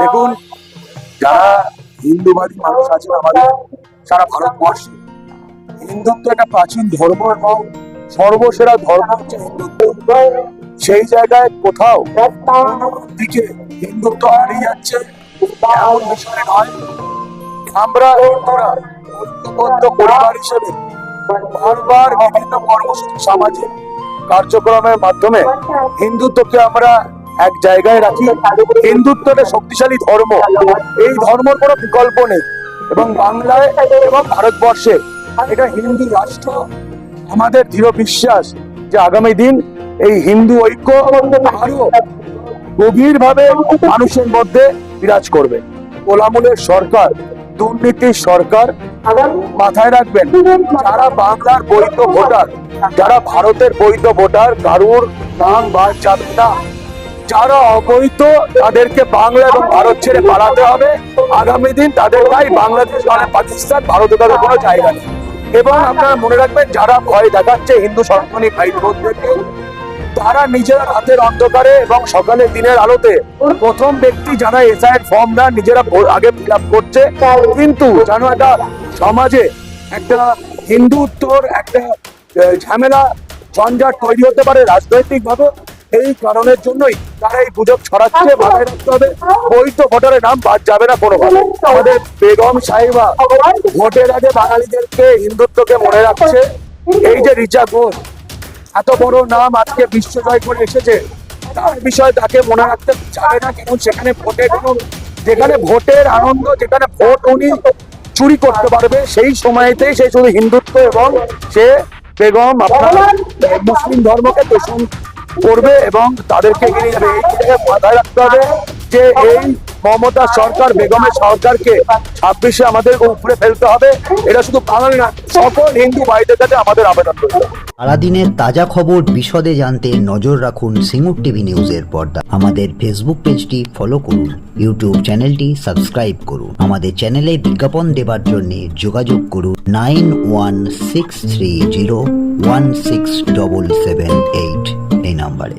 দেখুন, যারা হিন্দুবাদী মানুষ আছেন আমাদের সারা ভারতবর্ষে, হিন্দুত্ব একটা প্রাচীন ধর্ম এবং সর্বসেরা ধর্ম হচ্ছে হিন্দুত্ব। সেই জায়গায় কোথাও দিকে হিন্দুত্ব হারিয়ে যাচ্ছে, এমন বিষয় নয়। আমরা হিন্দুরা ঐক্যবদ্ধ পরিবার হিসেবে বারবার বিভিন্ন কর্মসূচি, সামাজিক কার্যক্রমের মাধ্যমে হিন্দুত্বকে আমরা এক জায়গায় রাখি হিন্দুত্ব একটা শক্তিশালী ধর্ম। এই ধর্মের কোনো বিকল্প নেই। এবং বাংলায় এবং ভারতবর্ষে এটা হিন্দু রাষ্ট্র, আমাদের দৃঢ় বিশ্বাস যে আগামী দিন এই হিন্দু ঐক্য আরও গভীরভাবে মানুষের মধ্যে বিরাজ করবে। কোলামুলের সরকার, দুর্নীতির সরকার মাথায় রাখবেন, যারা বাংলার বৈধ ভোটার, যারা ভারতের বৈধ ভোটার, কারুর নাম বাদ যাবে না। যারা অবৈধ, তাদেরকে বাংলা এবং ভারত ছেড়ে পালাতে হবে। আগামী দিন তাদের ভাই বাংলাদেশ মানে পাকিস্তান, ভারতে তাদের কোনো জায়গা নেই। এবং আপনারা মনে রাখবেন, যারা ভয় দেখাচ্ছে হিন্দু সনাতনী ভাই বোনদেরকে, তারা নিজেরা রাতের অন্ধকারে এবং সকালে দিনের আলোতে প্রথম ব্যক্তি যারা এসআইয়ের ফর্মটা নিজেরা আগে ফিল করছে। কিন্তু জানো একটা সমাজে একটা হিন্দুত্বর একটা ঝামেলা, ঝঞ্ঝাট তৈরি হতে পারে রাজনৈতিক ভাবে এই কারণের জন্যই তারা এই গুজব ছড়াচ্ছে, মাথায় রাখতে হবে। ওই তো ভোটারের নাম বাদ যাবে না কোনোভাবে। আমাদের বেগম সাহেবা ভোটের আগে বাঙালিদেরকে, হিন্দুত্বকে মনে রাখছে। এই যে রিচা ঘোষ, এত বড় নাম আজকে বিশ্ব জয় করে এসেছে। তার বিষয়ে তাকে মনে রাখতে যাবে না কারণ সেখানে ভোটের কোনো, যেখানে ভোটের আনন্দ, যেখানে ভোট উনি চুরি করতে পারবে, সেই সময়তেই সে শুধু হিন্দুত্ব এবং সে বেগম আপনার মুসলিম ধর্মকে দূষণ করবে এবং তাদেরকে মাথায় রাখতে হবে যে এই মমতা সরকার, বেগমের সরকারকে ছাব্বিশে আমাদের উপরে ফেলতে হবে। এটা শুধু বাঙালি না, সকল হিন্দু ভাইদের কাছে আমাদের আবেদন রয়েছে সারাদিনের তাজা খবর বিশদে জানতে নজর রাখুন সিঙ্গুর টিভি নিউজের পর্দা। আমাদের ফেসবুক পেজটি ফলো করুন, ইউটিউব চ্যানেলটি সাবস্ক্রাইব করুন। আমাদের চ্যানেলে বিজ্ঞাপন দেবার জন্য যোগাযোগ করুন nine one six three zero one six double seven eight. এই নাম্বারে